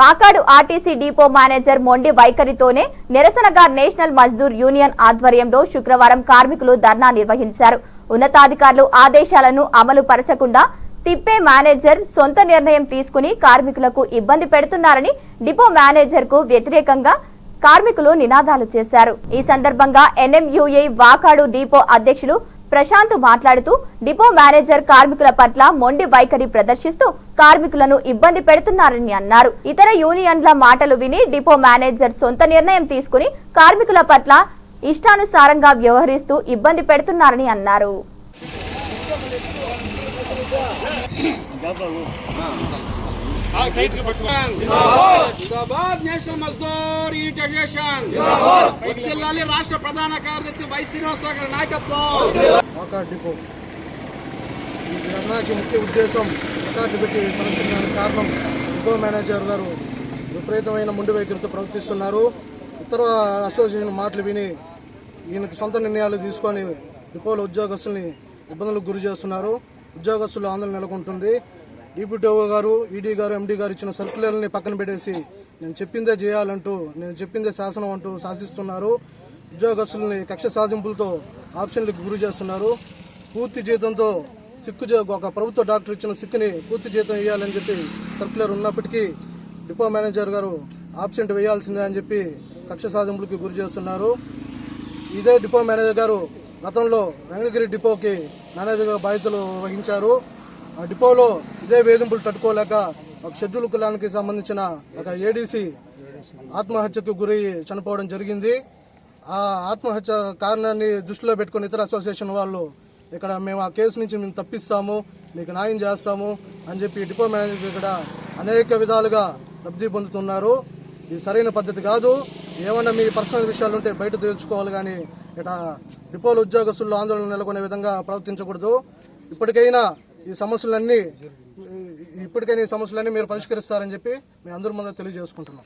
Vakadu RTC depot manager మొండి వైఖరితోనే నిరసనగా national Mazdoor union ఆధ్వర్యంలో శుక్రవారం కార్మికులు ధర్నా నిర్వహించారు. ఉన్నతాధికారులు ఆదేశాలను అమలు పరచకుండా తిప్పే మేనేజర్ సొంత నిర్ణయం తీసుకుని కార్మికులకు ఇబ్బంది పెడుతున్నారని డిపో మేనేజర్కు వ్యతిరేకంగా కార్మికులు నినాదాలు చేశారు. ఈ సందర్భంగా ఎన్ఎంయుఏ వాకాడు డిపో అధ్యక్షులు ప్రశాంత్ మాట్లాడుతూ డిపో మేనేజర్ కార్మికుల పట్ల మొండి వైఖరి ప్రదర్శిస్తూ కార్మికులను ఇబ్బంది పెడుతున్నారని అన్నారు. ఇతర యూనియన్ల మాటలు విని డిపో మేనేజర్ సొంత నిర్ణయం తీసుకుని కార్మికుల పట్ల ఇష్టానుసారంగా వ్యవహరిస్తూ ఇబ్బంది పెడుతున్నారని అన్నారు. జిందాబాద్ నేషనల్ మజ్దూర్ ఇంటిగ్రేషన్ వర్ధిల్లాలి రాష్ట్ర ప్రధాన కార్యదర్శి వై శ్రీనివాసరావు గారి నాయకత్వం. ఈ ధర్నాకి ముఖ్య ఉద్దేశం వాకా డిపోకి పరిస్థితి కారణం డిపో మేనేజర్ గారు విపరీతమైన ముండి వైఖరితో ప్రవర్తిస్తున్నారు. ఇతర అసోసియేషన్ మాటలు విని ఈయనకు సొంత నిర్ణయాలు తీసుకొని డిపోలో ఉద్యోగస్తుల్ని ఇబ్బందులకు గురి చేస్తున్నారు. ఉద్యోగస్తులు ఆందోళన నెలకొంటుంది. డిప్యూటీఓ గారు ఈడీ గారు ఎండీ గారు ఇచ్చిన సర్కులర్ని పక్కన పెట్టేసి నేను చెప్పిందే చేయాలంటూ నేను చెప్పిందే శాసనం అంటూ శాసిస్తున్నారు. ఉద్యోగస్తుల్ని కక్ష సాధింపులతో ఆప్షన్లకు గురి చేస్తున్నారు. పూర్తి జీతంతో సిక్కు ఒక ప్రభుత్వ డాక్టర్ ఇచ్చిన సిక్కుని పూర్తి జీతం ఇవ్వాలని చెప్పి సర్కులర్ ఉన్నప్పటికీ డిపో మేనేజర్ గారు ఆబ్సెంట్ వేయాల్సిందే అని చెప్పి కక్ష సాధింపులకు గురి చేస్తున్నారు. ఇదే డిపో మేనేజర్ గారు గతంలో వెంకటగిరి డిపోకి మేనేజర్గా బాధ్యతలు వహించారు. డిపోలో ఇదే వేధింపులు తట్టుకోలేక ఒక షెడ్యూల్ కులానికి సంబంధించిన ఒక ఏడీసీ ఆత్మహత్యకు గురై చనిపోవడం జరిగింది. ఆ ఆత్మహత్య కారణాన్ని దృష్టిలో పెట్టుకుని ఇతర అసోసియేషన్ వాళ్ళు ఇక్కడ మేము ఆ కేసు నుంచి మేము తప్పిస్తాము మీకు న్యాయం చేస్తాము అని చెప్పి డిపో మేనేజర్ ఇక్కడ అనేక విధాలుగా లబ్ధి పొందుతున్నారు. ఇది సరైన పద్ధతి కాదు. ఏమన్నా మీ పర్సనల్ విషయాలు ఉంటే బయట తెలుసుకోవాలి కానీ ఇక్కడ డిపోల ఉద్యోగస్తుల్లో ఆందోళన నెలకొనే విధంగా ప్రవర్తించకూడదు. ఇప్పటికైనా ఈ సమస్యలన్నీ ఇప్పటికైనా ఈ సమస్యలన్నీ మీరు పరిష్కరిస్తారని చెప్పి మేము అందరి ముందు తెలియజేసుకుంటున్నాం.